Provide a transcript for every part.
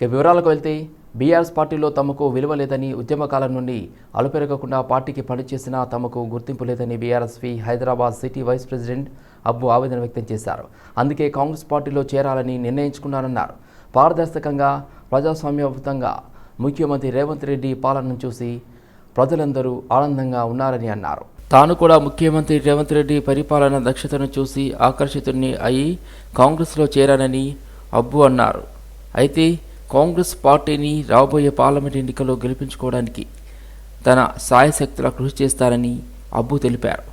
ఇక వివరాలకు వెళ్తే బీఆర్ఎస్ పార్టీలో తమకు విలువ లేదని ఉద్యమకాలం నుండి అలుపెరగకుండా పార్టీకి పనిచేసినా తమకు గుర్తింపు లేదని BRSV Hyderabad city vice president Abbu ఆవేదన వ్యక్తం చేశారు. అందుకే కాంగ్రెస్ పార్టీలో చేరాలని నిర్ణయించుకున్నారన్నారు పారదర్శకంగా ప్రజాస్వామ్యయుతంగా ముఖ్యమంత్రి రేవంత్ రెడ్డి పాలనను చూసి ప్రజలందరూ ఆనందంగా ఉన్నారని అన్నారు. తాను కూడా ముఖ్యమంత్రి రేవంత్ రెడ్డి పరిపాలన దక్షతను చూసి ఆకర్షితుడిని అయి కాంగ్రెస్లో చేరానని అబ్బు అన్నారు. అయితే కాంగ్రెస్ పార్టీని రాబోయే పార్లమెంట్ ఎన్నికల్లో గెలిపించుకోవడానికి తన సాయశక్తుల కృషి చేస్తారని అబ్బు తెలిపారు.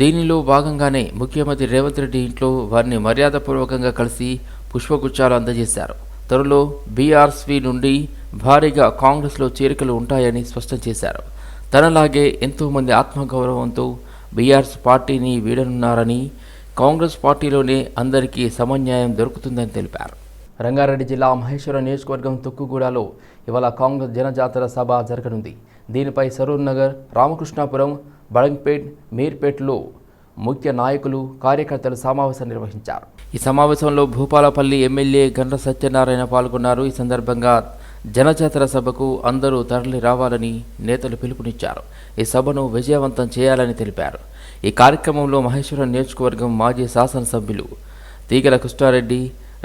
దీనిలో భాగంగానే ముఖ్యమంత్రి రేవంత్ రెడ్డి ఇంట్లో వారిని మర్యాదపూర్వకంగా కలిసి పుష్పగుచ్చాలు అందజేశారు. త్వరలో బీఆర్స్వి నుండి భారీగా కాంగ్రెస్లో చేరికలు ఉంటాయని స్పష్టం చేశారు. తనలాగే ఎంతోమంది ఆత్మగౌరవంతో బీఆర్ఎస్ పార్టీని వీడనున్నారని కాంగ్రెస్ పార్టీలోనే అందరికీ సమన్యాయం దొరుకుతుందని తెలిపారు. రంగారెడ్డి జిల్లా మహేశ్వరం నియోజకవర్గం తుక్కుగూడలో ఇవాళ కాంగ్రెస్ జనజాతర సభ జరగనుంది. దీనిపై సరూర్ నగర్ రామకృష్ణాపురం బడంగ్పేట్ మీర్పేట్లో ముఖ్య నాయకులు కార్యకర్తలు సమావేశం నిర్వహించారు. ఈ సమావేశంలో భూపాలపల్లి ఎమ్మెల్యే గండ్ర సత్యనారాయణ పాల్గొన్నారు. ఈ సందర్భంగా జనజాతర సభకు అందరూ తరలి రావాలని నేతలు పిలుపునిచ్చారు. ఈ సభను విజయవంతం చేయాలని తెలిపారు. ఈ కార్యక్రమంలో మహేశ్వరం నియోజకవర్గం మాజీ శాసనసభ్యులు తీగల కృష్ణారెడ్డి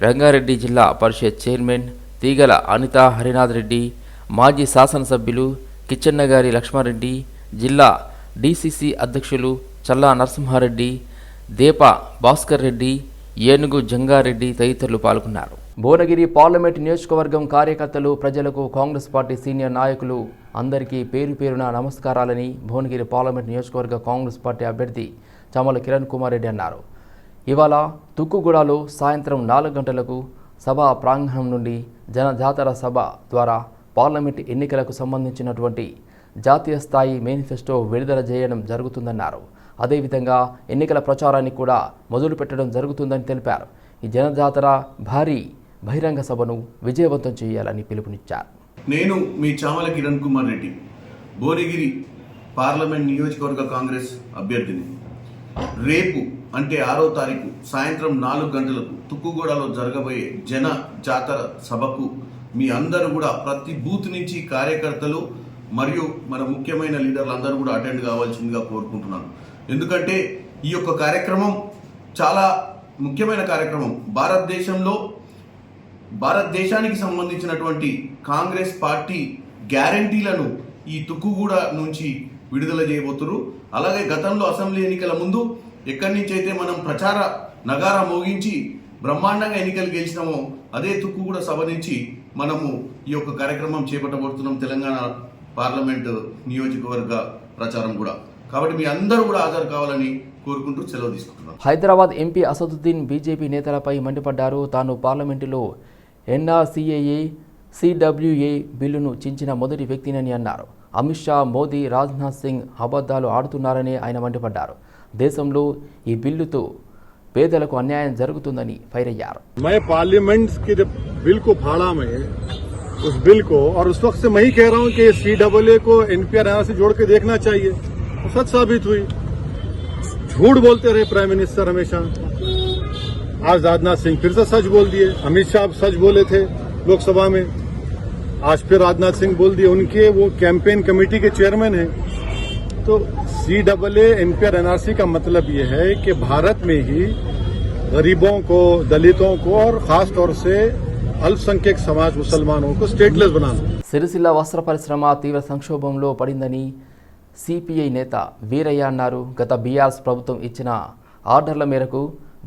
రంగారెడ్డి జిల్లా పరిషత్ చైర్మన్ తీగల అనిత హరినాథ్ రెడ్డి మాజీ శాసనసభ్యులు కిచ్చన్నగారి లక్ష్మారెడ్డి జిల్లా డీసీసీ అధ్యక్షులు చల్లా నరసింహారెడ్డి దేప భాస్కర్ రెడ్డి ఏనుగు జంగారెడ్డి తదితరులు పాల్గొన్నారు. భువనగిరి పార్లమెంట్ నియోజకవర్గం కార్యకర్తలు ప్రజలకు కాంగ్రెస్ పార్టీ సీనియర్ నాయకులు అందరికీ పేరు పేరున నమస్కారాలని భువనగిరి పార్లమెంట్ నియోజకవర్గ కాంగ్రెస్ పార్టీ అభ్యర్థి చమల కిరణ్ కుమార్ రెడ్డి అన్నారు. ఇవాళ తుక్కుగూడలో సాయంత్రం నాలుగు గంటలకు సభా ప్రాంగణం నుండి జనజాతర సభ ద్వారా పార్లమెంట్ ఎన్నికలకు సంబంధించినటువంటి జాతీయ స్థాయి మేనిఫెస్టో విడుదల చేయడం జరుగుతుందన్నారు. అదేవిధంగా ఎన్నికల ప్రచారాన్ని కూడా మొదలు పెట్టడం జరుగుతుందని తెలిపారు. ఈ జనజాతర భారీ బహిరంగ సభను విజయవంతం చేయాలని పిలుపునిచ్చారు. నేను మీ చామల కిరణ్ కుమార్ రెడ్డి భువనగిరి పార్లమెంట్ నియోజకవర్గ కాంగ్రెస్ అభ్యర్థిని. రేపు అంటే ఆరో తారీఖు సాయంత్రం నాలుగు గంటలకు తుక్కుగూడలో జరగబోయే జన జాతర సభకు మీ అందరూ కూడా ప్రతి బూత్ నుంచి కార్యకర్తలు మరియు మన ముఖ్యమైన లీడర్లు అందరూ కూడా అటెండ్ కావాల్సిందిగా కోరుకుంటున్నాను. ఎందుకంటే ఈ యొక్క కార్యక్రమం చాలా ముఖ్యమైన కార్యక్రమం. భారతదేశంలో భారతదేశానికి సంబంధించినటువంటి కాంగ్రెస్ పార్టీ గ్యారంటీలను ఈ తుక్కుగూడ నుంచి విడుదల చేయబోతున్నారు అలాగే గతంలో అసెంబ్లీ ఎన్నికల ముందు ఎక్కడి నుంచి అయితే మనం ప్రచార నగార మోగించి బ్రహ్మాండంగా ఎన్నికలు గెలిచినామో అదే తుక్కుగూడ సభ నుంచి మనము ఈ యొక్క కార్యక్రమం చేపట్టబోతున్నాం తెలంగాణ పార్లమెంట్ నియోజకవర్గ ప్రచారం కూడా. కాబట్టి మీ అందరూ కూడా హాజరు కావాలని కోరుకుంటూ సెలవు తీసుకుంటున్నాను హైదరాబాద్ ఎంపీ అసదుద్దీన్ బీజేపీ నేతలపై మండిపడ్డారు. తాను పార్లమెంటులో ఎన్ఆర్సీఏఏ సిడబ్ల్యూఏ బిల్లును చించిన మొదటి వ్యక్తినని అన్నారు. అమిత్ షా మోదీ రాజ్నాథ్ సింగ్ అబద్ధాలు ఆడుతున్నారని ఆయన మండిపడ్డారు. దేశంలో ఈ బిల్లుతో పేదలకు అన్యాయం జరుగుతుందని ఫైర్ అయ్యారు मैं पार्लियामेंट के जब बिल को फाड़ा मैं उस बिल को और उस वक्त से मैं ही कह रहा हूं कि सी डबल ए को एनपीआर से जोड़ के देखना चाहिए तो सच साबित हुई झूठ बोलते रहे प्राइम मिनिस्टर हमेशा आज राजनाथ सिंह फिर से सच बोल दिए अमित शाह सच बोले थे लोकसभा में आज फिर राजनाथ सिंह बोल दिए उनके वो कैंपेन कमेटी के चेयरमैन हैं तो सी डबल एनपीआर एनआरसी का मतलब ये है कि भारत में ही गरीबों को दलितों को और खास तौर से अल्पसंख्यक समाज मुसलमानों को स्टेटलेस बनाना సిరిసిల్ల వస్త్ర పరిశ్రమ తీవ్ర సంక్షోభంలో పడిందని సిపిఐ నేత వీరయ్య అన్నారు గత బీఆర్ఎస్ ప్రభుత్వం ఇచ్చిన ఆర్డర్ల మేరకు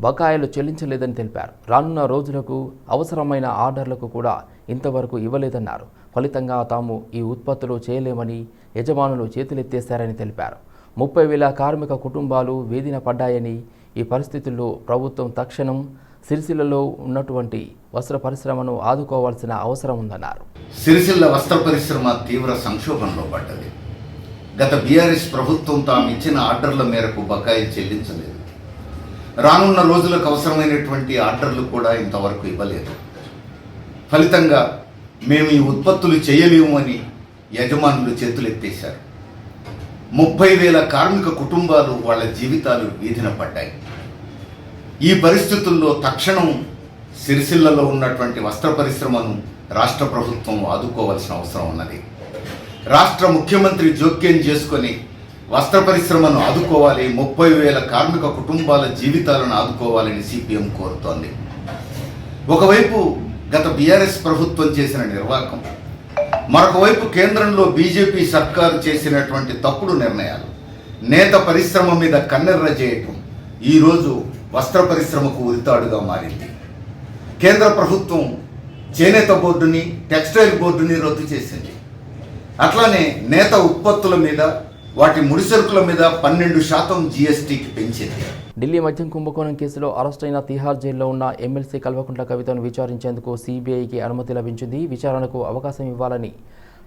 బకాయిలు చెల్లించలేదని తెలిపారు రానున్న రోజులకు అవసరమైన ఆర్డర్లకు కూడా ఇంతవరకు ఇవ్వలేదన్నారు ఫలితంగా తాము ఈ ఉత్పత్తులు చేయలేమని యజమానులు చేతులెత్తేశారని తెలిపారు. ముప్పై వేల కార్మిక కుటుంబాలు వేధిన పడ్డాయని ఈ పరిస్థితుల్లో ప్రభుత్వం తక్షణం సిరిసిల్లలో ఉన్నటువంటి వస్త్ర పరిశ్రమను ఆదుకోవాల్సిన అవసరం ఉందన్నారు. సిరిసిల్ల వస్త్ర పరిశ్రమ తీవ్ర సంక్షోభంలో పడ్డది. గత బీఆర్ఎస్ ప్రభుత్వం తాము ఇచ్చిన ఆర్డర్ల మేరకు బకాయిలు చెల్లించలేదు. రానున్న రోజులకు అవసరమైనటువంటి ఆర్డర్లు కూడా ఇంతవరకు ఇవ్వలేదు. ఫలితంగా మేము ఈ ఉత్పత్తులు చేయలేము అని యజమానులు చేతులెత్తేశారు. ముప్పై వేల కార్మిక కుటుంబాలు వాళ్ళ జీవితాలు వీధిన పడ్డాయి. ఈ పరిస్థితుల్లో తక్షణం సిరిసిల్లలో ఉన్నటువంటి వస్త్ర పరిశ్రమను రాష్ట్ర ప్రభుత్వం ఆదుకోవాల్సిన అవసరం ఉన్నది. రాష్ట్ర ముఖ్యమంత్రి జోక్యం చేసుకొని వస్త్ర పరిశ్రమను ఆదుకోవాలి ముప్పై వేల కార్మిక కుటుంబాల జీవితాలను ఆదుకోవాలని సిపిఎం కోరుతోంది. ఒకవైపు గత బీఆర్ఎస్ ప్రభుత్వం చేసిన నిర్వాకం. మరొక వైపు కేంద్రంలో బీజేపీ సర్కారు చేసినటువంటి తప్పుడు నిర్ణయాలు. నేత పరిశ్రమ మీద కన్నెర్ర చేయటం ఈరోజు వస్త్ర పరిశ్రమకు ఉరితాడుగా మారింది. కేంద్ర ప్రభుత్వం చేనేత బోర్డుని టెక్స్టైల్ బోర్డుని రద్దు చేసింది. అట్లానే నేత ఉత్పత్తుల మీద వాటి ముడిసరుకుల మీద పన్నెండు శాతం జీఎస్టీకి పెంచింది. ఢిల్లీ మద్యం కుంభకోణం కేసులో అరెస్టైన తిహార్ జైల్లో ఉన్న ఎమ్మెల్సీ కల్వకుంట్ల కవితను విచారించేందుకు సిబిఐకి అనుమతి లభించింది. విచారణకు అవకాశం ఇవ్వాలని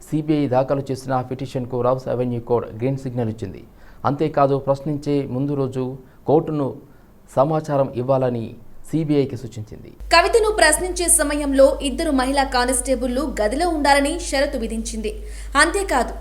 సిబిఐ దాఖలు చేసిన పిటిషన్కు Rouse Avenue court green signal ఇచ్చింది. అంతేకాదు ప్రశ్నించే ముందు రోజు కోర్టును సమాచారం ఇవ్వాలని సిబిఐకి సూచించింది. కవితను ప్రశ్నించే సమయంలో ఇద్దరు మహిళా కానిస్టేబుళ్ళు గదిలో ఉండాలని షరతు విధించింది. అంతేకాదు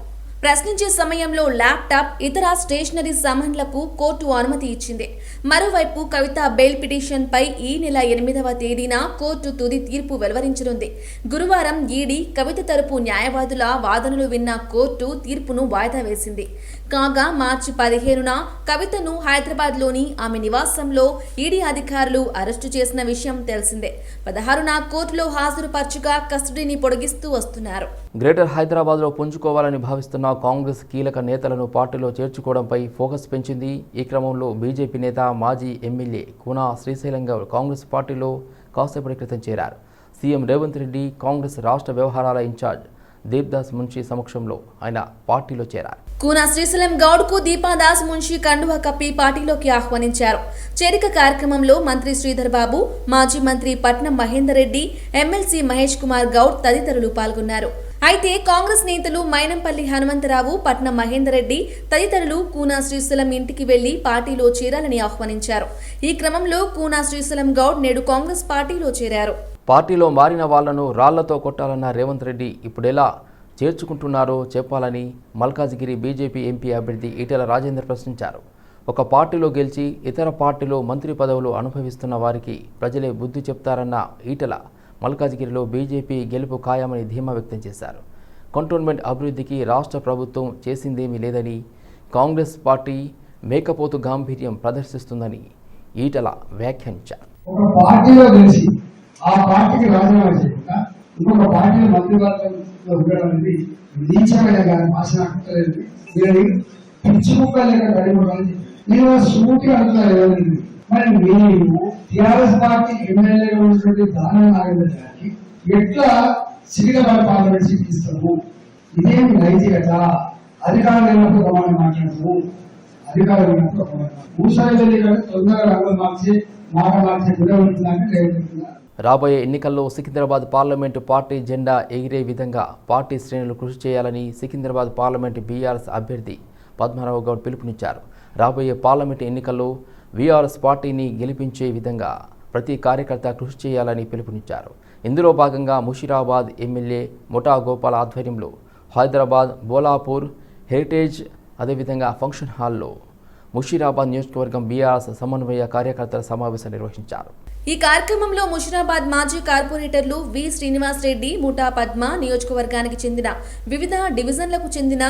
ప్రశ్నించే సమయంలో ల్యాప్టాప్ ఇతర స్టేషనరీ సామాన్లకు కోర్టు అనుమతి ఇచ్చింది. మరోవైపు కవిత బెయిల్ పిటిషన్పై ఈ నెల ఎనిమిదవ తేదీన కోర్టు తుది తీర్పు వెలువరించనుంది. గురువారం ఈడీ కవిత తరపు న్యాయవాదుల వాదనలు విన్న కోర్టు తీర్పును వాయిదా వేసింది. కాగా మార్చి పదిహేనున కవితను హైదరాబాద్లోని ఆమె నివాసంలో ఈడీ అధికారులు అరెస్టు చేసిన విషయం తెలిసిందే. పదహారున కోర్టులో హాజరుపరచుగా కస్టడీని పొడిగిస్తూ వస్తున్నారు. గ్రేటర్ హైదరాబాద్లో పుంజుకోవాలని భావిస్తున్న కాంగ్రెస్ కీలక నేతలను పార్టీలో చేర్చుకోవడంపై ఫోకస్ పెంచింది ఈ క్రమంలో బీజేపీ నేత మాజీ ఎమ్మెల్యే కూనా శ్రీశైలంగా కాంగ్రెస్ పార్టీలో కాసేపటి క్రితం చేరారు. సీఎం రేవంత్ రెడ్డి కాంగ్రెస్ రాష్ట్ర వ్యవహారాల ఇన్ఛార్జ్ దేవ్దాస్ మున్షి సమక్షంలో ఆయన పార్టీలో చేరారు. కూనా శ్రీశైలం గౌడ్కు దీపాదాస్ మున్షి కండువ కప్పి పార్టీలోకి ఆహ్వానించారు. చేరిక కార్యక్రమంలో మంత్రి శ్రీధర్ బాబు మాజీ మంత్రి పట్నం మహేందర్ రెడ్డి ఎమ్మెల్సీ మహేష్ కుమార్ గౌడ్ తదితరులు పాల్గొన్నారు. అయితే కాంగ్రెస్ నేతలు మైనంపల్లి హనుమంతరావు పట్నం మహేందర్ రెడ్డి తదితరులు కూనా శ్రీశైలం ఇంటికి వెళ్ళి పార్టీలో చేరాలని ఆహ్వానించారు. ఈ క్రమంలో కూనా శ్రీశైలం గౌడ్ నేడు కాంగ్రెస్ పార్టీలో చేరారు. పార్టీలో మారిన వాళ్ళను రాళ్ళతో కొట్టాలన్న రేవంత్ రెడ్డి ఇప్పుడెలా చేర్చుకుంటున్నారో చెప్పాలని మల్కాజ్గిరి బీజేపీ ఎంపీ అభ్యర్థి ఈటెల రాజేందర్ ప్రశ్నించారు. ఒక పార్టీలో గెలిచి ఇతర పార్టీలో మంత్రి పదవులు అనుభవిస్తున్న వారికి ప్రజలే బుద్ధి చెప్తారన్న ఈటెల మల్కాజ్గిరిలో బీజేపీ గెలుపు ఖాయమని ధీమా వ్యక్తం చేశారు. కంటోన్మెంట్ అభివృద్ధికి రాష్ట్ర ప్రభుత్వం చేసిందేమీ లేదని కాంగ్రెస్ పార్టీ మేకపోతు గాంభీర్యం ప్రదర్శిస్తుందని ఈటల వ్యాఖ్యానించారు. ఒక పార్టీలో గెలిచి ఆ పార్టీకి రాజీనామా చేయకుండా ఇంకొక పార్టీలో మంత్రివర్గం ఉండడం అనేది నీచమైన కానీ భాష నాకు వీళ్ళని పిచ్చి ముక్క లేక గడిపడాలని నేను సూటిగా అడుగుతాను మరి మీరు టిఆర్ఎస్ పార్టీ ఎమ్మెల్యేగా ఉన్నటువంటి దానం నాగేంద్ర గారికి ఎట్లా సికింద్రాబాద్ పార్లమెంట్ సీట్ ఇస్తాము ఇదేమి నైతికత? అధికారం లేనప్పుడు ప్రమాణం మాట్లాడము అధికారం లేనప్పుడు తొందరగా రంగులు మార్చి మాట మార్చే గురి ఉంటుందని రాబోయే ఎన్నికల్లో సికింద్రాబాద్ పార్లమెంటు పార్టీ జెండా ఎగిరే విధంగా పార్టీ శ్రేణులు కృషి చేయాలని సికింద్రాబాద్ పార్లమెంటు బీఆర్ఎస్ అభ్యర్థి పద్మారావు గౌడ్ పిలుపునిచ్చారు. రాబోయే పార్లమెంటు ఎన్నికల్లో వీఆర్ఎస్ పార్టీని గెలిపించే విధంగా ప్రతి కార్యకర్త కృషి చేయాలని పిలుపునిచ్చారు. ఇందులో భాగంగా ముషిరాబాద్ ఎమ్మెల్యే ముఠా గోపాల్ ఆధ్వర్యంలో హైదరాబాద్ బోలాపూర్ హెరిటేజ్ అదేవిధంగా ఫంక్షన్ హాల్లో ముషీరాబాద్ నియోజకవర్గం బీఆర్ఎస్ సమన్వయ కార్యకర్తల సమావేశం నిర్వహించారు. ఈ కార్యక్రమంలో ముషిరాబాద్ మాజీ కార్పొరేటర్లు వి శ్రీనివాస్ రెడ్డి ముఠా పద్మ నియోజకవర్గానికి చెందిన వివిధ డివిజన్లకు చెందిన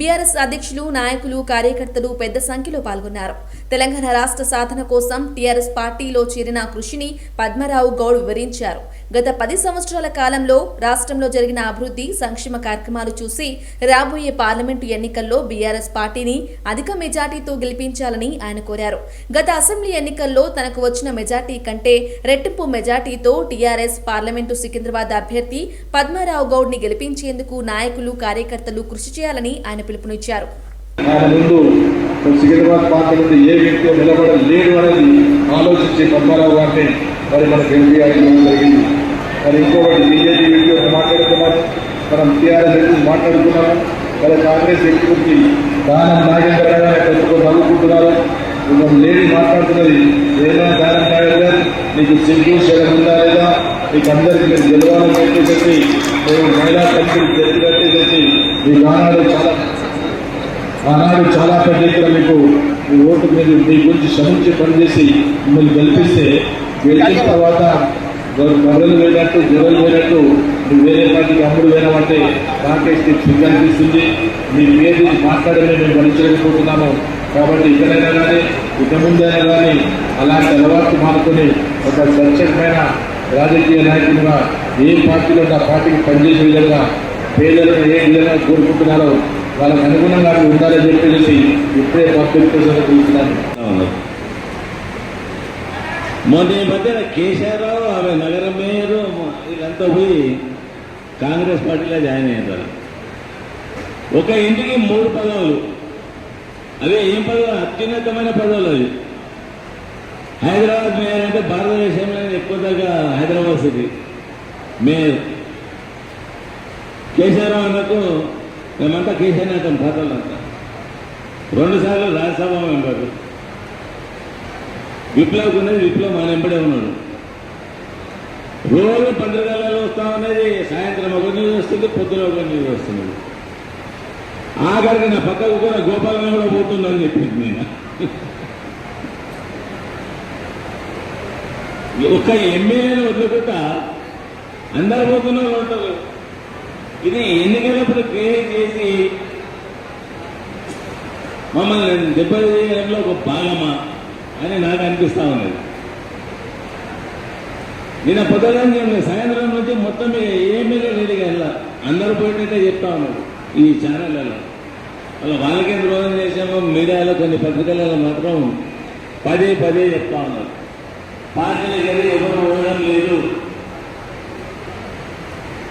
బీఆర్ఎస్ అధ్యక్షులు నాయకులు కార్యకర్తలు పెద్ద సంఖ్యలో పాల్గొన్నారు. తెలంగాణ రాష్ట్ర సాధన కోసం టీఆర్ఎస్ పార్టీలో చేరిన కృషిని పద్మరావు గౌడ్ వివరించారు. గత పది సంవత్సరాల కాలంలో రాష్ట్రంలో జరిగిన అభివృద్ధి సంక్షేమ కార్యక్రమాలు చూసి రాబోయే పార్లమెంటు ఎన్నికల్లో బీఆర్ఎస్ పార్టీని అధిక మెజార్టీతో గెలిపించాలని ఆయన కోరారు. గత అసెంబ్లీ ఎన్నికల్లో తనకు వచ్చిన మెజార్టీ కంటే రెట్టింపు మెజార్టీతో టీఆర్ఎస్ పార్లమెంటు సికింద్రాబాద్ అభ్యర్థి పద్మారావు గౌడ్ని గెలిపించేందుకు నాయకులు కార్యకర్తలు కృషి చేయాలని ఆయన పిలుపునిచ్చారు. సికింద్రాబాద్ పార్టీ నుండి ఏ వ్యక్తి నిలబడలేడు అనేది ఆలోచించి పద్మారావు గారిని మరి మనకు జరిగింది. మరి ఇంకొకటి బీజేపీ మనం టీఆర్ఎస్ మరి కాంగ్రెస్ వ్యక్తి గురించి దానం నాగేంద్ర గారు నవ్వుకుంటున్నారు. ఇంకా లేడీ మాట్లాడుతున్నది. ఏదైనా దానం నాగేందర్ నీకు సిగ్గు శరం ఉందా లేదా? మీకు అందరికీ మీరు గెలవాలని చెప్పి మేము మహిళా కమిటీ చెప్పినట్టు చెప్పి మీ నానాడు చాలా ఆనాడు చాలా పెద్ద ఎత్తున మీకు మీ ఓటు మీరు మీ గురించి శ్రమించి పనిచేసి మిమ్మల్ని గెలిపిస్తే గెలిచిన తర్వాత గొర్రె- బర్రెలు పోయినట్టు గొర్రెలు పోయినట్టు ఇప్పుడు వేరే పార్టీకి అమ్ముడు వేయమంటే రాకేష్కి సిగ్గు అనిపిస్తుంది. మీ పేరు మాట్లాడమే మేము భరించలేకపోతున్నాము కాబట్టి ఇక్కడైనా కానీ ఇక ముందైనా కానీ అలాంటి అలవాటు మానుకొని ఒక స్వచ్ఛమైన రాజకీయ నాయకులుగా ఏ పార్టీలో ఆ పార్టీకి పనిచేసే విధంగా పేదలను ఏ విధంగా కోరుకుంటున్నారో వాళ్ళకి అనుగుణంగా ఉండాలని చెప్పేసి ఇప్పుడే పబ్లిక్ చూస్తున్నాను మొన్న ఈ మధ్యన కేశవరావు ఆమె నగర మేయరు వీళ్ళంతా పోయి కాంగ్రెస్ పార్టీలో జాయిన్ అయ్యారు. ఒక ఇంటికి మూడు పదవులు. అవే ఏం పదవులు అత్యున్నతమైన పదవులు అవి హైదరాబాద్ మేయర్ అంటే భారతదేశంలో ఎక్కువ దాకా హైదరాబాద్ సిటీ. మేయర్. కేశవరావు అన్నకు మేమంతా కేసీఆర్ అంటాం పాత్రలు అంతా రెండు సార్లు రాజ్యసభ మెంబర్ విప్లవ్కి ఉన్నది విప్లవ్ మన వెంబడే ఉన్నాడు. రోజు పండుగలలో వస్తా ఉన్నది సాయంత్రం ఒక న్యూస్ వస్తుంది పొద్దున ఒక న్యూస్ వస్తుంది. ఆఖరికి నా పక్కకు కూడా గోపాలన కూడా పోతుందని చెప్పింది నేను. ఒక్క ఎమ్మెల్యేని వదులుకుంటా అందరు పోతున్నారు ఉంటారు. ఇది ఎన్నికలప్పుడు క్రియేట్ చేసి మమ్మల్ని దెబ్బతీయడంలో ఒక భాగమా అని నాకు అనిపిస్తా ఉన్నది. నిన్న పొద్దుగా సాయంత్రం నుంచి మొత్తం ఏమీ లేదు వెళ్ళా అందరూ పోయినట్టే చెప్తా ఉన్నారు ఈ ఛానళ్ళలో. అలా వాళ్ళకేం ద్రోహం చేసామో మీడియాలో కొన్ని పత్రికలలో మాత్రం పదే పదే చెప్తా ఉన్నారు. పార్టీలకు వెళ్ళి ఎవరు ఓడడం లేదు.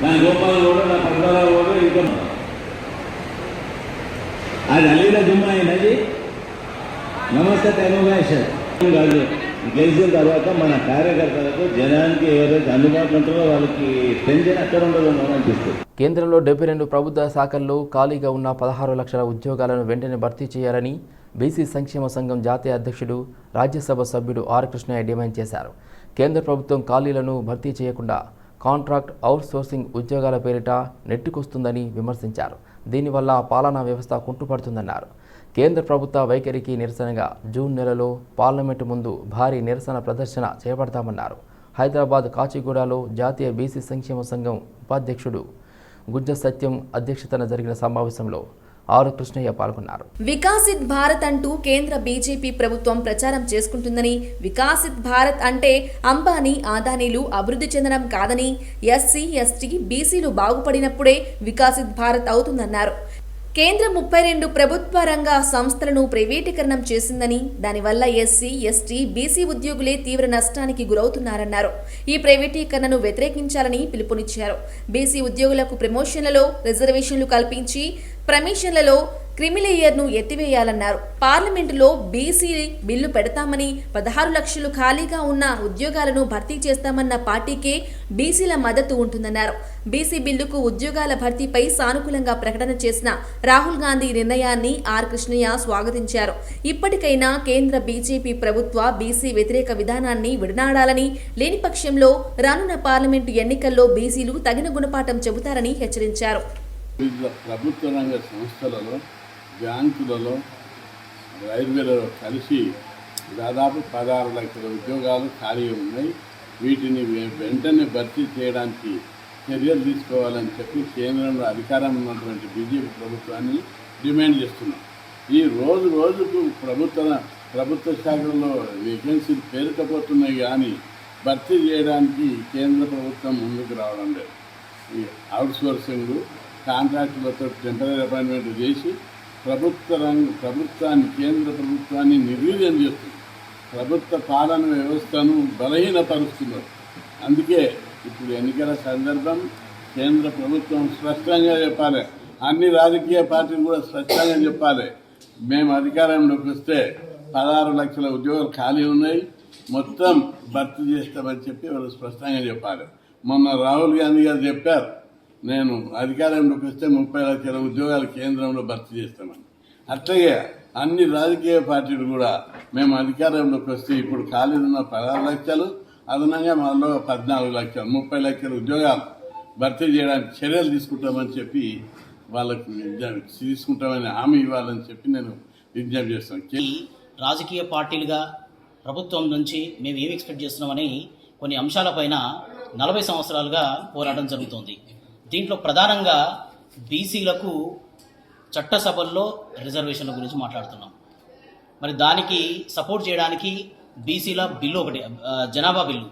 నా గోపాల్ కూడా నా పద్మరావు కూడా ఇంకా అది అలీల జుమ్మా అయినది నమస్తే తెలంగాణ కాదు. గెలిచిన తర్వాత మన కార్యకర్తలకు జనానికి ఎవరైతే అందుబాటులో ఉంటారో వాళ్ళకి పెన్షన్ అక్కడ ఉండదు అనిపిస్తుంది. కేంద్రంలో డెబ్బై రెండు ప్రభుత్వ శాఖల్లో ఖాళీగా ఉన్న పదహారు లక్షల ఉద్యోగాలను వెంటనే భర్తీ చేయాలని బీసీ సంక్షేమ సంఘం జాతీయ అధ్యక్షుడు రాజ్యసభ సభ్యుడు ఆర్ కృష్ణయ్య డిమాండ్ చేశారు. కేంద్ర ప్రభుత్వం ఖాళీలను భర్తీ చేయకుండా కాంట్రాక్ట్ అవుట్సోర్సింగ్ ఉద్యోగాల పేరిట నెట్టుకొస్తుందని విమర్శించారు. దీనివల్ల పాలనా వ్యవస్థ కుంటుపడుతుందన్నారు. కేంద్ర ప్రభుత్వ వైఖరికి నిరసనగా జూన్ నెలలో పార్లమెంటు ముందు భారీ నిరసన ప్రదర్శన చేపడతామన్నారు. హైదరాబాద్ కాచిగూడలో జాతీయ బీసీ సంక్షేమ సంఘం ఉపాధ్యక్షుడు గుజ్జ సత్యం అధ్యక్షతన జరిగిన సమావేశంలో ఆరు కృష్ణయ్య పాల్గొన్నారు. వికాసిత్ భారత్ అంటూ కేంద్ర బీజేపీ ప్రభుత్వం ప్రచారం చేసుకుంటుందని వికాసిత్ భారత్ అంటే అంబానీ ఆదానీలు అభివృద్ధి చెందడం కాదని ఎస్సీ ఎస్టీ బీసీలు బాగుపడినప్పుడే వికాసిత్ భారత్ అవుతుందన్నారు. కేంద్ర ముప్పై రెండు ప్రభుత్వ రంగ సంస్థలను ప్రైవేటీకరణం చేసిందని దానివల్ల ఎస్సీ ఎస్టీ బీసీ ఉద్యోగులే తీవ్ర నష్టానికి గురవుతున్నారన్నారు. ఈ ప్రైవేటీకరణను వ్యతిరేకించాలని పిలుపునిచ్చారు. బీసీ ఉద్యోగులకు ప్రమోషన్లలో రిజర్వేషన్లు కల్పించి ప్రమిషన్లలో క్రిమిలేయర్ను ఎత్తివేయాలన్నారు. పార్లమెంటులో బీసీ బిల్లు పెడతామని పదహారు లక్షలు ఖాళీగా ఉన్న ఉద్యోగాలను భర్తీ చేస్తామన్న పార్టీకే బీసీల మద్దతు ఉంటుందన్నారు. బీసీ బిల్లుకు ఉద్యోగాల భర్తీపై సానుకూలంగా ప్రకటన చేసిన రాహుల్ గాంధీ నిర్ణయాన్ని ఆర్. కృష్ణయ్య స్వాగతించారు. ఇప్పటికైనా కేంద్ర బీజేపీ ప్రభుత్వ బీసీ వ్యతిరేక విధానాన్ని విడనాడాలని లేని పక్షంలో రానున్న పార్లమెంటు ఎన్నికల్లో బీసీలు తగిన గుణపాఠం చెబుతారని హెచ్చరించారు. ప్రభుత్వ రంగ సంస్థలలో బ్యాంకులలో రైల్వేలలో కలిసి దాదాపు పదహారు లక్షల ఉద్యోగాలు ఖాళీ ఉన్నాయి. వీటిని వెంటనే భర్తీ చేయడానికి చర్యలు తీసుకోవాలని చెప్పి కేంద్రంలో అధికారం ఉన్నటువంటి బీజేపీ ప్రభుత్వాన్ని డిమాండ్ చేస్తున్నాం. ఈ రోజు రోజుకు ప్రభుత్వ ప్రభుత్వ శాఖల్లో వేకెన్సీలు పేరుకపోతున్నాయి కానీ భర్తీ చేయడానికి కేంద్ర ప్రభుత్వం ముందుకు రావడం లేదు. ఈ అవుట్ సోర్సింగ్ కాంట్రాక్టులతో టెంపరీ అపాయింట్మెంట్ చేసి ప్రభుత్వ రంగ ప్రభుత్వాన్ని కేంద్ర ప్రభుత్వాన్ని నిర్వీర్యం చేస్తుంది ప్రభుత్వ పాలన వ్యవస్థను బలహీనపరుస్తున్నారు. అందుకే ఇప్పుడు ఎన్నికల సందర్భం కేంద్ర ప్రభుత్వం స్పష్టంగా చెప్పాలి. అన్ని రాజకీయ పార్టీలు కూడా స్పష్టంగా చెప్పాలి. మేము అధికారంలోకి వస్తే పదహారు లక్షల ఉద్యోగాలు ఖాళీ ఉన్నాయి. మొత్తం భర్తీ చేస్తామని చెప్పి వాళ్ళు స్పష్టంగా చెప్పాలి. మొన్న రాహుల్ గాంధీ గారు చెప్పారు. నేను అధికారంలోకి వస్తే ముప్పై లక్షల ఉద్యోగాలు కేంద్రంలో భర్తీ చేస్తామని. అట్లాగే అన్ని రాజకీయ పార్టీలు కూడా మేము అధికారంలోకి వస్తే ఇప్పుడు ఖాళీలు ఉన్న పదహారు లక్షలు అదనంగా మనలో పద్నాలుగు లక్షలు ముప్పై లక్షల ఉద్యోగాలు భర్తీ చేయడానికి చర్యలు తీసుకుంటామని చెప్పి వాళ్ళకు విజ్ఞప్తి తీసుకుంటామని హామీ ఇవ్వాలని చెప్పి నేను విజ్ఞప్తి చేస్తాను. రాజకీయ పార్టీలుగా ప్రభుత్వం నుంచి మేము ఏమి ఎక్స్పెక్ట్ చేస్తున్నామని కొన్ని అంశాలపైన నలభై సంవత్సరాలుగా పోరాటం జరుగుతోంది. దీంట్లో ప్రధానంగా బీసీలకు చట్టసభల్లో రిజర్వేషన్ల గురించి మాట్లాడుతున్నాం. మరి దానికి సపోర్ట్ చేయడానికి బీసీల బిల్లు ఒకటి జనాభా బిల్లు.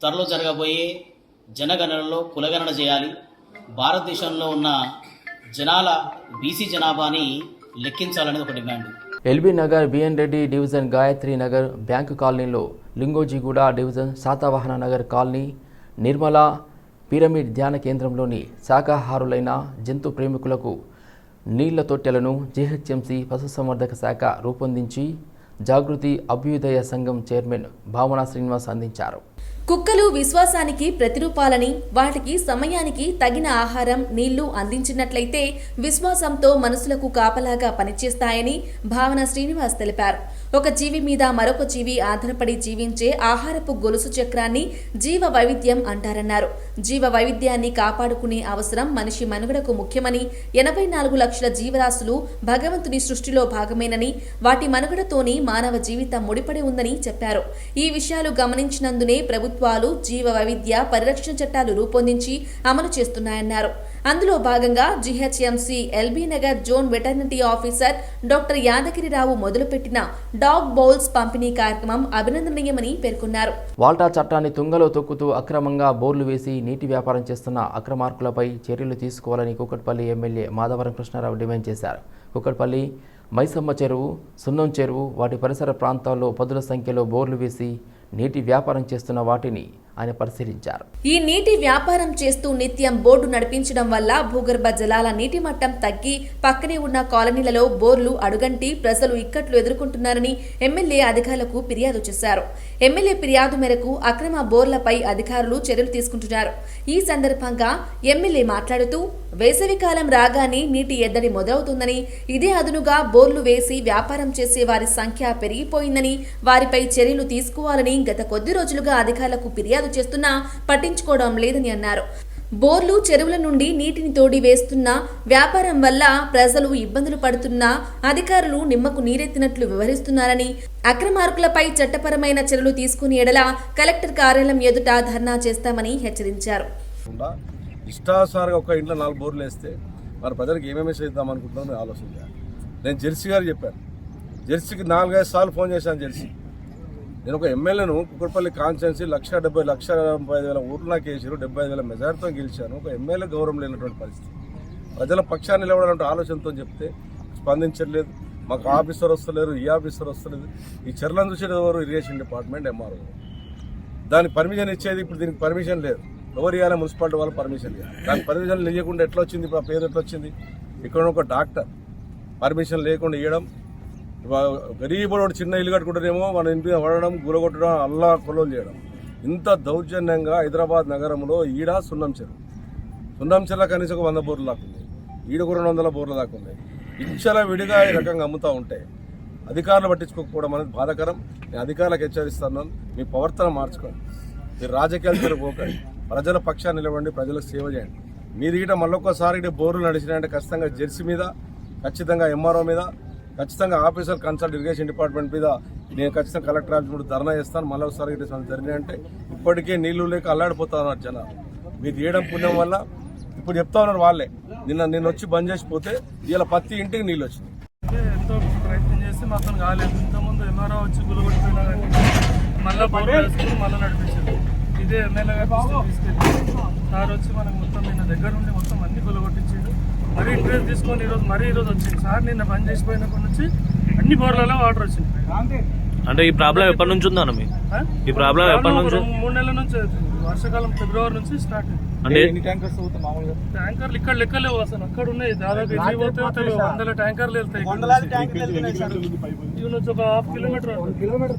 త్వరలో జరగబోయే జనగణనలో కులగణన చేయాలి. భారతదేశంలో ఉన్న జనాల బీసీ జనాభాని లెక్కించాలనేది ఒక demand. LB Nagar BN Reddy division Gayatri Nagar bank కాలనీలో Lingojiguda division Satavahana Nagar colony Nirmala pyramid ధ్యాన కేంద్రంలోని శాకాహారులైన జంతు ప్రేమికులకు నీళ్ళ తొట్టెలను జీహెచ్ఎంసీ పశుసంవర్ధక శాఖ రూపొందించి జాగృతి అభ్యుదయ సంఘం చైర్మన్ భావన శ్రీనివాస్ అందించారు. కుక్కలు విశ్వాసానికి ప్రతిరూపాలని వాటికి సమయానికి తగిన ఆహారం నీళ్ళు అందించినట్లయితే విశ్వాసంతో మనసులకు కాపలాగా పనిచేస్తాయని భావన శ్రీనివాస్ తెలిపారు. ఒక జీవి మీద మరొక జీవి ఆధారపడి జీవించే ఆహారపు గొలుసు చక్రాన్ని జీవ వైవిధ్యం అంటారన్నారు. జీవ వైవిధ్యాన్ని కాపాడుకునే అవసరం మనిషి మనుగడకు ముఖ్యమని ఎనభై నాలుగు లక్షల జీవరాశులు భగవంతుని సృష్టిలో భాగమేనని వాటి మనుగడతోనే మానవ జీవితం ముడిపడి ఉందని చెప్పారు. ఈ విషయాలు గమనించినందునే ప్రభుత్వాలు జీవ వైవిధ్య పరిరక్షణ చట్టాలు రూపొందించి అమలు చేస్తున్నాయన్నారు. అందులో భాగంగా GHMC LB Nagar zone veterinary officer doctor Yadagirirao మొదలుపెట్టిన డాగ్ బౌల్స్ పంపిణీ కార్యక్రమం అభినందనీయమని పేర్కొన్నారు. వాల్టా చట్టాన్ని తుంగలో తొక్కుతూ అక్రమంగా బోర్లు వేసి నీటి వ్యాపారం చేస్తున్న అక్రమార్కులపై చర్యలు తీసుకోవాలని కూకట్పల్లి ఎమ్మెల్యే మాధవరం కృష్ణారావు డిమాండ్ చేశారు. కూకట్పల్లి మైసమ్మ చెరువు సున్నం చెరువు వాటి పరిసర ప్రాంతాల్లో పదుల సంఖ్యలో బోర్లు వేసి నీటి వ్యాపారం చేస్తున్న వాటిని ఆయన పరిశీలించారు. ఈ నీటి వ్యాపారం చేస్తూ నిత్యం బోర్డు నడిపించడం వల్ల భూగర్భ జలాల నీటి మట్టం తగ్గి పక్కనే ఉన్న కాలనీలలో బోర్లు అడుగంటి ప్రజలు ఇక్కట్లు ఎదుర్కొంటున్నారని ఎమ్మెల్యే అధికారులకు ఫిర్యాదు చేశారు. ఎమ్మెల్యే ఫిర్యాదు మేరకు అక్రమ బోర్లపై అధికారులు చర్యలు తీసుకుంటున్నారు. ఈ సందర్భంగా ఎమ్మెల్యే మాట్లాడుతూ వేసవికాలం రాగానే నీటి ఎద్దడి మొదలవుతుందని ఇదే అదునుగా బోర్లు వేసి వ్యాపారం చేసే వారి సంఖ్య పెరిగిపోయిందని వారిపై చర్యలు తీసుకోవాలని గత కొద్ది రోజులుగా అధికారులకు ఫిర్యాదు చేస్తున్నా పట్టించుకోవడం లేదని అన్నారు. బోర్లు చెరువుల నుండి నీటిని తోడి వేస్తున్న వ్యాపారం వల్ల ప్రజలు ఇబ్బందులు పడుతున్నా అధికారులు నిమ్మకు నీరెత్తినట్లు వివరిస్తున్నారని అక్రమార్కులపై చట్టపరమైన చర్యలు తీసుకుని ఎడల కలెక్టర్ కార్యాలయం ఎదుట ధర్నా చేస్తామని హెచ్చరించారు. కాకుండా ఒక ఇంట్లో నాలుగు బోర్లు వేస్తే మరి ప్రజలకు ఏమేమి చేద్దాం అనుకుంటున్నారో ఆలోచన చేయాలి. నేను జెర్సీ గారు చెప్పాను. జెర్సీకి నాలుగైదు సార్లు ఫోన్ చేశాను జెర్సీ నేను ఒక ఎమ్మెల్యేను కుక్కడపల్లి కాన్స్టిట్యున్సీ లక్ష డెబ్బై లక్ష ముప్పై ఐదు వేల ఓట్లు నాకు వేసారు డెబ్బై ఐదు వేల మెజార్టీతో గెలిచాను. ఒక ఎమ్మెల్యే గౌరవం లేనటువంటి పరిస్థితి. ప్రజల పక్షాన్ని నిలబడాలంటే ఆలోచనతో చెప్తే స్పందించట్లేదు. మాకు ఆఫీసర్ వస్తలేరు ఈ ఆఫీసర్ వస్తలేదు. ఈ చర్యలను చూసేది ఎవరు? Irrigation department MRO. దాని పర్మిషన్ ఇచ్చేది ఇప్పుడు దీనికి పర్మిషన్ లేదు. ఎవరు ఇవ్వాలి? మున్సిపాలిటీ వాళ్ళు పర్మిషన్ ఇవ్వాలి దానికి పర్మిషన్ ఇవ్వకుండా ఎట్లా వచ్చింది? ఇప్పుడు ఆ పేరు ఎట్లా వచ్చింది? ఇక్కడ ఒక డాక్టర్ పర్మిషన్ లేకుండా ఇవ్వడం గరీబుడు చిన్న ఇల్లు కట్టుకుంటేనేమో మన ఇంటి వడడం గురగొట్టడం అల్లా కొలం చేయడం. ఇంత దౌర్జన్యంగా హైదరాబాద్ నగరంలో ఈడ సున్నం చెరువు సున్నం కనీసం ఒక వంద బోర్లు దాకా ఉంది ఈడకు రెండు వందల బోర్లు దాకా ఉంది ఇచ్చల విడిగా ఈ రకంగా అమ్ముతూ ఉంటే అధికారులు పట్టించుకోకపోవడం అనేది బాధాకరం. నేను అధికారులకు హెచ్చరిస్తున్నాను మీ ప్రవర్తన మార్చుకోండి. మీరు రాజకీయాలు తిరగపోకండి ప్రజల పక్షాన్ని నిలవండి ప్రజలకు సేవ చేయండి. మీరు గిట మళ్ళొక్కసారి ఇటు బోర్లు నడిచినాయంటే ఖచ్చితంగా జెర్సీ మీద ఖచ్చితంగా ఎంఆర్ఓ మీద ఖచ్చితంగా ఆఫీసర్ కన్సల్ట్ ఇరిగేషన్ డిపార్ట్మెంట్ మీద నేను ఖచ్చితంగా కలెక్టర్ ఆఫీస్ కూడా ధర్నా చేస్తాను. మళ్ళీ ఒకసారి ఇటు జరిగినాయంటే ఇప్పటికే నీళ్ళు లేక అల్లాడిపోతా ఉన్నారు జనాలు. మీరు చేయడం పుణ్యం వల్ల ఇప్పుడు చెప్తా ఉన్నారు వాళ్ళే. నిన్న నేను వచ్చి బంద్ చేసిపోతే ఇలా ప్రతి ఇంటికి నీళ్ళు వచ్చింది ఎంతో ప్రయత్నం చేసి మాత్రం కాలేదు. ఇంతకుముందు ఎంఆర్ఓ వచ్చి గులగొట్టిపోయినా కానీ మళ్ళీ పని వేసుకుని మళ్ళీ నడిపించారు. ఇదే ఎమ్మెల్యే గారు తీసుకెళ్ళి సార్ వచ్చి మనకు మొత్తం నిన్న దగ్గర ఉండి మొత్తం అన్ని గులగొట్టి మరీ ఇంట్రెస్ట్ తీసుకొని ఈరోజు మరీ ఈరోజు వచ్చింది. సార్ నిన్న పని చేసిపోయినప్పటి నుంచి అన్ని బోర్లలో వాటర్ వచ్చింది. అంటే ఈ ప్రాబ్లం ఎప్పటి నుంచి ఉందా ఆ? ఈ ప్రాబ్లం ఎప్పటి నుంచి? మూడు నెలల నుంచి. వర్షాకాలం ఫిబ్రవరి నుంచి స్టార్ట్ అయింది. అంటే ట్యాంకర్లు ఇక్కడ లెక్కలేవు అసలు. అక్కడ ఉన్నాయి. దాదాపు ఎన్ని తెలియదు వందల ట్యాంకర్లు వెళ్తాయి ఇవి నుంచి ఒక హాఫ్ కిలోమీటర్ కిలోమీటర్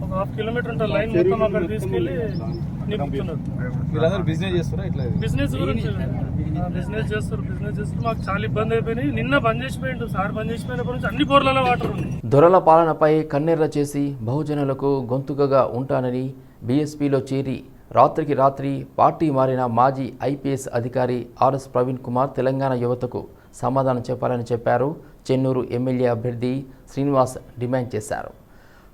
ఒక హాఫ్ కిలోమీటర్ ఉంటుంది. లైన్ మొత్తం అక్కడ తీసుకెళ్ళి నింపుతున్నారు వీళ్ళందరూ బిజినెస్ చేస్తారా ఇట్లా? బిజినెస్ గురించి బిజినెస్ చేస్తారు బిజినెస్ చేస్తారు. మాకు చాలా ఇబ్బంది అయిపోయినాయి. నిన్న బంద్ చేసిపోయిండు. సార్ బంద్ చేసిపోయినప్పటి నుంచి అన్ని బోర్లలో వాటర్ ఉంది. దొరల పాలనపై కన్నెర్ర చేసి బహుజనులకు గొంతుకగా ఉంటానని బీఎస్పీలో చేరి రాత్రికి రాత్రి పార్టీ మారిన మాజీ ఐపీఎస్ అధికారి ఆర్ఎస్ ప్రవీణ్ కుమార్ తెలంగాణ యువతకు సమాధానం చెప్పాలని చెప్పారు. చెన్నూరు ఎమ్మెల్యే అభ్యర్థి శ్రీనివాస్ డిమాండ్ చేశారు.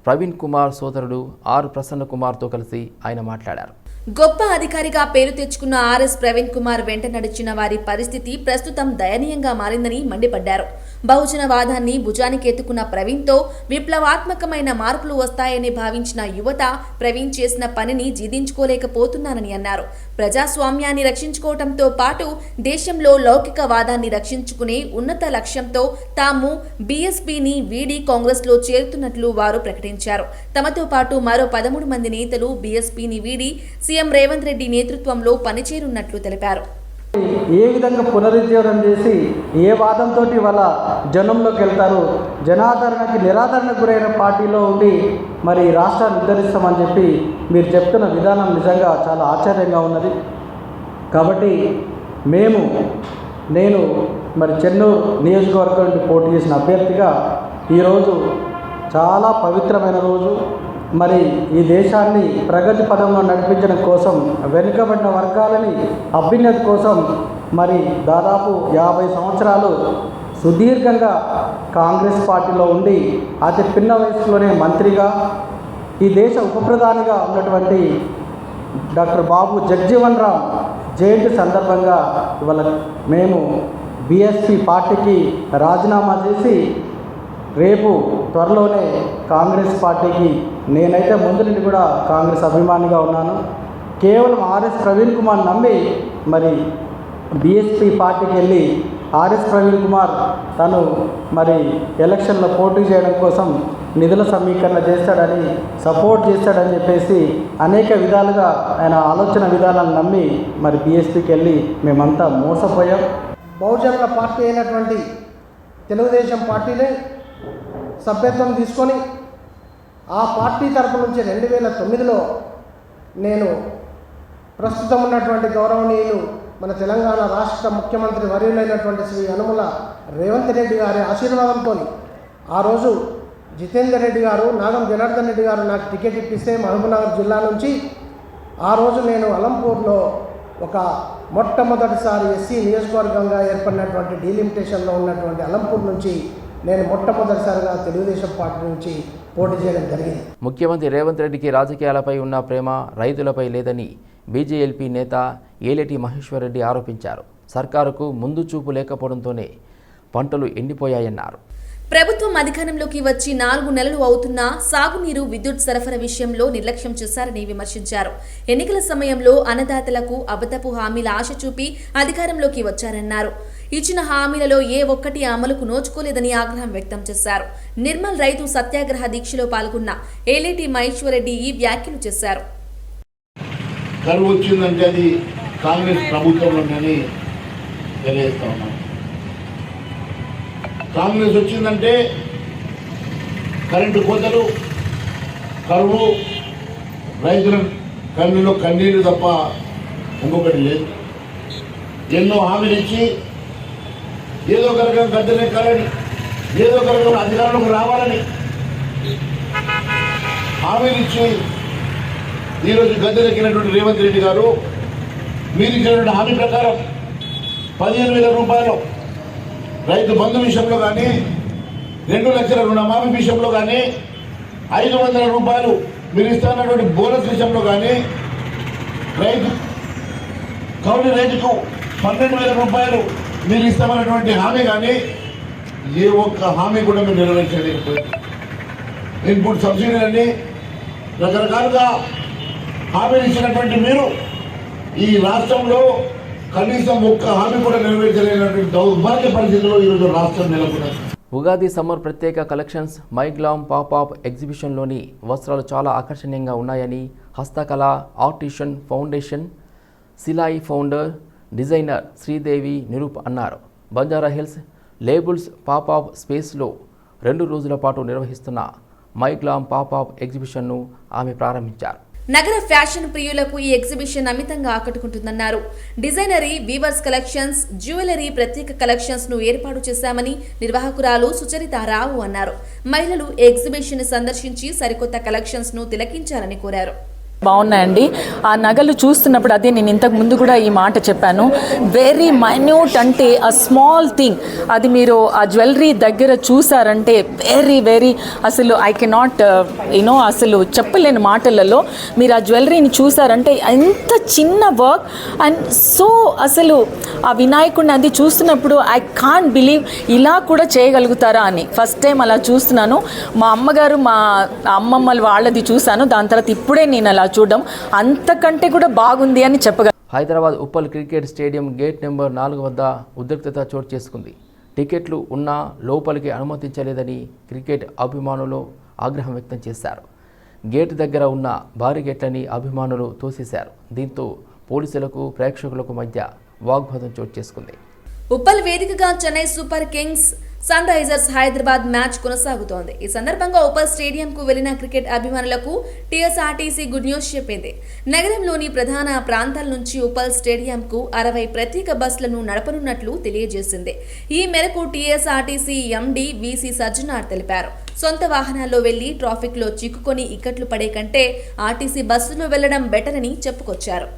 ప్రవీణ్ కుమార్ సోదరుడు ఆర్ ప్రసన్న కుమార్తో కలిసి ఆయన మాట్లాడారు. గొప్ప అధికారిగా పేరు తెచ్చుకున్న ఆర్ఎస్ ప్రవీణ్ కుమార్ వెంట నడిచిన వారి పరిస్థితి ప్రస్తుతం దయనీయంగా మారిందని మండిపడ్డారు. బహుజనవాదాన్ని భుజానికి ఎత్తుకున్న ప్రవీణ్తో విప్లవాత్మకమైన మార్పులు వస్తాయని భావించిన యువత ప్రవీణ్ చేసిన పనిని జీదించుకోలేకపోతున్నానని అన్నారు. ప్రజాస్వామ్యాన్ని రక్షించుకోవడంతో పాటు దేశంలో లౌకికవాదాన్ని రక్షించుకునే ఉన్నత లక్ష్యంతో తాము బీఎస్పీని వీడి కాంగ్రెస్లో చేరుతున్నట్లు వారు ప్రకటించారు. తమతో పాటు మరో పదమూడు మంది నేతలు బీఎస్పీని వీడి సీఎం రేవంత్ రెడ్డి నేతృత్వంలో పనిచేరున్నట్లు తెలిపారు. ఏ విధంగా పునరుజ్జీవనం చేసి ఏ వాదంతో వాళ్ళ జనంలోకి వెళ్తారు? జనాదరణకి నిరాదరణకు గురైన పార్టీలో ఉండి మరి రాష్ట్రాన్ని ఉద్ధరిస్తామని చెప్పి మీరు చెప్తున్న విధానం నిజంగా చాలా ఆశ్చర్యంగా ఉన్నది. కాబట్టి మేము నేను మరి చెన్నూరు నియోజకవర్గం నుండి పోటీ చేసిన అభ్యర్థిగా ఈరోజు చాలా పవిత్రమైన రోజు మరి ఈ దేశాన్ని ప్రగతి పదంలో నడిపించడం కోసం వెనుకబడిన వర్గాలని అభ్యున్నత కోసం మరి దాదాపు యాభై సంవత్సరాలు సుదీర్ఘంగా కాంగ్రెస్ పార్టీలో ఉండి అతి పిన్న వయసులోనే మంత్రిగా ఈ దేశ ఉప ప్రధానిగా ఉన్నటువంటి డాక్టర్ బాబు జగ్జీవన్ రామ్ జయంతి సందర్భంగా ఇవాళ మేము బీఎస్పీ పార్టీకి రాజీనామా చేసి రేపు త్వరలోనే కాంగ్రెస్ పార్టీకి నేనైతే ముందు నుండి కూడా కాంగ్రెస్ అభిమానిగా ఉన్నాను. కేవలం ఆర్ఎస్ ప్రవీణ్ కుమార్ నమ్మి మరి బీఎస్పీ పార్టీకి వెళ్ళి ఆర్ఎస్ ప్రవీణ్ కుమార్ తను మరి ఎలక్షన్లో పోటీ చేయడం కోసం నిధుల సమీకరణ చేస్తాడని సపోర్ట్ చేస్తాడని చెప్పేసి అనేక విధాలుగా ఆయన ఆలోచన విధానాలను నమ్మి మరి బీఎస్పీకి వెళ్ళి మేమంతా మోసపోయాం. బహుజనుల పార్టీ అయినటువంటి తెలుగుదేశం పార్టీనే సభ్యత్వం తీసుకొని ఆ పార్టీ తరపు నుంచి రెండు వేల తొమ్మిదిలో నేను ప్రస్తుతం ఉన్నటువంటి గౌరవనీయులు మన తెలంగాణ రాష్ట్ర ముఖ్యమంత్రి వర్యులైనటువంటి శ్రీ యనుమల రేవంత్ రెడ్డి గారి ఆశీర్వాదంతో ఆ రోజు జితేందర్ రెడ్డి గారు నాగం జనార్దన్ రెడ్డి గారు నాకు టికెట్ ఇప్పిస్తే మహబూబ్నగర్ జిల్లా నుంచి ఆ రోజు నేను అలంపూర్లో ఒక మొట్టమొదటిసారి ఎస్సీ నియోజకవర్గంగా ఏర్పడినటువంటి డీలిమిటేషన్లో ఉన్నటువంటి అలంపూర్ నుంచి నేను మొట్టమొదటిసారిగా తెలుగుదేశం పార్టీ నుంచి పోటీ చేయడం జరిగింది. ముఖ్యమంత్రి రేవంత్ రెడ్డికి రాజకీయాలపై ఉన్న ప్రేమ రైతులపై లేదని బీజేఎల్పీ నేత ఏలేటి మహేశ్వర్ రెడ్డి ఆరోపించారు. సర్కారుకు ముందు చూపు లేకపోవడంతోనే పంటలు ఎండిపోయాయన్నారు. ప్రభుత్వం అధికారంలోకి వచ్చి నాలుగు నెలలు అవుతున్నా సాగునీరు విద్యుత్ సరఫరా విషయంలో నిర్లక్ష్యం చేశారని విమర్శించారు. ఎన్నికల సమయంలో అన్నదాతలకు అబద్ధపు హామీల ఆశ చూపి అధికారంలోకి వచ్చారన్నారు. ఇచ్చిన హామీలలో ఏ ఒక్కటి అమలుకు నోచుకోలేదని ఆగ్రహం వ్యక్తం చేశారు. నిర్మల్ రైతు సత్యాగ్రహ దీక్షలో పాల్గొన్న ఏలేటి మహేశ్వరరెడ్డి ఈ వ్యాఖ్యలు చేశారు. కరువు వచ్చిందంటే అది కాంగ్రెస్ ప్రభుత్వంలోనని తెలియజేస్తా ఉన్నాం. కాంగ్రెస్ వచ్చిందంటే కరెంటు కోతలు కరువు రైతుల కన్నులో కన్నీరు తప్ప ఇంకొకటి లేదు. ఎన్నో హామీలు ఇచ్చి ఏదో ఒక రకం గద్దెనెక్కాలని ఏదో ఒక రకంగా అధికారంలోకి రావాలని హామీలు ఇచ్చి ఈరోజు గద్దెనెక్కినటువంటి రేవంత్ రెడ్డి గారు మీరు ఇచ్చినటువంటి హామీ ప్రకారం పదిహేను వేల రూపాయలు రైతు బంధు విషయంలో కానీ రెండు లక్షల రుణమాఫీ విషయంలో కానీ ఐదు వందల రూపాయలు మీరు ఇస్తున్నటువంటి బోనస్ విషయంలో కానీ రైతు కౌలు రైతుకు పన్నెండు వేల రూపాయలు మీరు ఇస్తామన్నటువంటి హామీ కానీ ఏ ఒక్క హామీ కూడా మీరు నెరవేర్చలేకపోయింది ఇన్పుట్ సబ్సిడీలన్నీ రకరకాలుగా హామీలు ఇచ్చినటువంటి మీరు ఈ రాష్ట్రంలో కనీసం ఒక్క హామీ కూడా నెరవేర్చలేనటువంటి దౌర్భాగ్య పరిస్థితిలో ఈరోజు రాష్ట్రం నెలకొన్నది ఉగాది సమ్మర్ ప్రత్యేక కలెక్షన్స్ మైగ్లామ్ పాపాప్ ఎగ్జిబిషన్లోని వస్త్రాలు చాలా ఆకర్షణీయంగా ఉన్నాయని హస్తకళ artisan foundation Silai founder designer Sridevi Niroop అన్నారు. బంజారా హిల్స్ లేబుల్స్ పాపాప్ స్పేస్లో రెండు రోజుల పాటు నిర్వహిస్తున్న మైగ్లామ్ పాపాప్ ఎగ్జిబిషన్ను ఆమె ప్రారంభించారు. నగర ఫ్యాషన్ ప్రియులకు ఈ ఎగ్జిబిషన్ అమితంగా ఆకట్టుకుంటుందన్నారు. డిజైనరీ వీవర్స్ కలెక్షన్స్ జ్యువెలరీ ప్రత్యేక కలెక్షన్స్ను ఏర్పాటు చేశామని నిర్వాహకురాలు సుచరిత రావు అన్నారు. మహిళలు ఎగ్జిబిషన్ సందర్శించి సరికొత్త కలెక్షన్స్ను తిలకించాలని కోరారు. బాగున్నాయండి. ఆ నగలు చూస్తున్నప్పుడు అదే నేను ఇంతకు ముందు కూడా ఈ మాట చెప్పాను. వెరీ మైన్యూట్ అంటే ఆ స్మాల్ థింగ్ అది మీరు ఆ జ్యువెలరీ దగ్గర చూసారంటే వెరీ వెరీ అసలు ఐ కెనాట్ యూనో అసలు చెప్పలేని మాటలలో మీరు ఆ జ్యువెలరీని చూసారంటే ఎంత చిన్న వర్క్ అండ్ సో అసలు ఆ వినాయకుడిని అది చూస్తున్నప్పుడు ఐ కాంట్ బిలీవ్ ఇలా కూడా చేయగలుగుతారా అని. ఫస్ట్ టైం అలా చూస్తున్నాను. మా అమ్మగారు మా అమ్మమ్మలు వాళ్ళది చూశాను. దాని తర్వాత ఇప్పుడే నేను అలా చూడడం అంతకంటే కూడా బాగుంది అని చెప్పగలను Hyderabad Uppal cricket stadium gate number నాలుగు వద్ద ఉద్రిక్తత చోటు చేసుకుంది. టికెట్లు ఉన్నా లోపలికి అనుమతించలేదని క్రికెట్ అభిమానులు ఆగ్రహం వ్యక్తం చేశారు. గేట్ దగ్గర ఉన్న భారీ గేట్లని అభిమానులు తోసేశారు. దీంతో పోలీసులకు ప్రేక్షకులకు మధ్య వాగ్వాదం చోటు చేసుకుంది. ఉప్పల్ వేదికగా Chennai super kings Sunrisers Hyderabad match కొనసాగుతోంది. ఈ సందర్భంగా ఉప్పల్ స్టేడియంకు వెళ్ళిన క్రికెట్ అభిమానులకు టీఎస్ఆర్టీసీ గుడ్ న్యూస్ చెప్పింది. నగరంలోని ప్రధాన ప్రాంతాల నుంచి ఉప్పల్ స్టేడియంకు అరవై ప్రత్యేక బస్సులను నడపనున్నట్లు తెలియజేసింది. ఈ మేరకు టీఎస్ఆర్టీసీ ఎండీ వీసీ సజ్జనార్ తెలిపారు. సొంత వాహనాల్లో వెళ్ళి ట్రాఫిక్లో చిక్కుకొని ఇక్కట్లు పడే కంటే ఆర్టీసీ బస్సులో వెళ్ళడం బెటర్ అని చెప్పుకొచ్చారు.